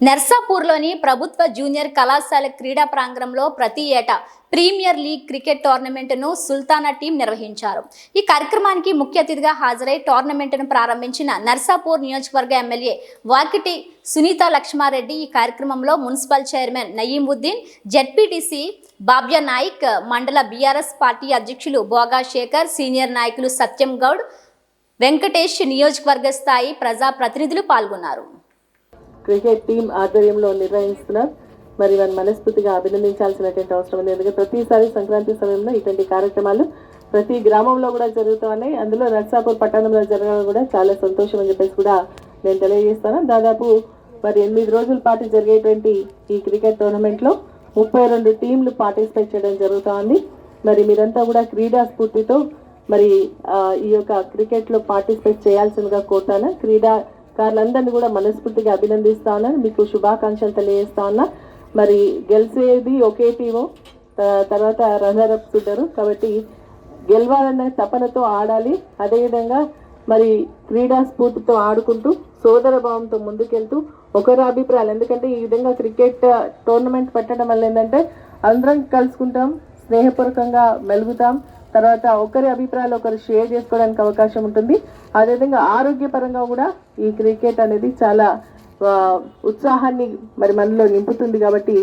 నర్సాపూర్లోని ప్రభుత్వ జూనియర్ కళాశాల క్రీడా ప్రాంగణంలో ప్రతి ఏటా ప్రీమియర్ లీగ్ క్రికెట్ టోర్నమెంట్ను సుల్తానా టీం నిర్వహించారు. ఈ కార్యక్రమానికి ముఖ్య అతిథిగా హాజరై టోర్నమెంట్ను ప్రారంభించిన నర్సాపూర్ నియోజకవర్గ ఎమ్మెల్యే వాకిటి సునీత లక్ష్మారెడ్డి ఈ కార్యక్రమంలో municipal chairman Nayeemuddin ZPTC Babya Naik mandal BRS party అధ్యక్షులు బోగా శేఖర్ సీనియర్ నాయకులు సత్యం గౌడ్ వెంకటేష్ నియోజకవర్గ స్థాయి ప్రజా ప్రతినిధులు పాల్గొన్నారు. క్రికెట్ టీం ఆధ్వర్యంలో నిర్వహిస్తున్నారు మరి వారిని మనస్ఫూర్తిగా అభినందించాల్సినటువంటి అవసరం ఉంది. ఎందుకంటే ప్రతిసారి సంక్రాంతి సమయంలో ఇటువంటి కార్యక్రమాలు ప్రతి గ్రామంలో కూడా జరుగుతూ ఉన్నాయి అందులో నర్సాపూర్ పట్టణంలో జరగడం కూడా చాలా సంతోషం అని చెప్పేసి కూడా నేను తెలియజేస్తాను. దాదాపు మరి ఎనిమిది రోజుల పాటు జరిగేటువంటి ఈ క్రికెట్ టోర్నమెంట్లో ముప్పై రెండు టీంలు పార్టిసిపేట్ చేయడం జరుగుతూ ఉంది మరి మీరంతా కూడా క్రీడా స్ఫూర్తితో మరి ఈ యొక్క క్రికెట్లో పార్టిసిపేట్ చేయాల్సిందిగా కోరుతాను. క్రీడాకారులందరినీ కూడా మనస్ఫూర్తిగా అభినందిస్తా ఉన్నాను మీకు శుభాకాంక్షలు తెలియజేస్తా ఉన్నా. మరి గెలిచేది ఒకే టీము తర్వాత రన్నర్ అప్స్ కాబట్టి గెలవాలన్న తపనతో ఆడాలి. అదేవిధంగా మరి క్రీడా స్ఫూర్తితో ఆడుకుంటూ సోదర భావంతో ముందుకెళ్తూ ఒకరి అభిప్రాయాలు. ఎందుకంటే ఈ విధంగా క్రికెట్ టోర్నమెంట్ పెట్టడం వల్ల ఏంటంటే అందరం కలుసుకుంటాం స్నేహపూర్వకంగా మెలుగుతాం. తర్వాత ఒకరి అభిప్రాయాలు ఒకరు షేర్ చేసుకోవడానికి అవకాశం ఉంటుంది. అదేవిధంగా ఆరోగ్యపరంగా కూడా ఈ క్రికెట్ అనేది చాలా ఉత్సాహాన్ని మరి మనలో నింపుతుంది కాబట్టి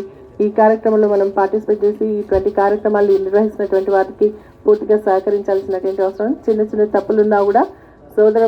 ఈ కార్యక్రమంలో మనం పార్టిసిపేట్ చేసి ఇటువంటి కార్యక్రమాలు నిర్వహిస్తున్నటువంటి వారికి పూర్తిగా సహకరించాల్సినటువంటి అవసరం చిన్న చిన్న తప్పులున్నా కూడా సోదర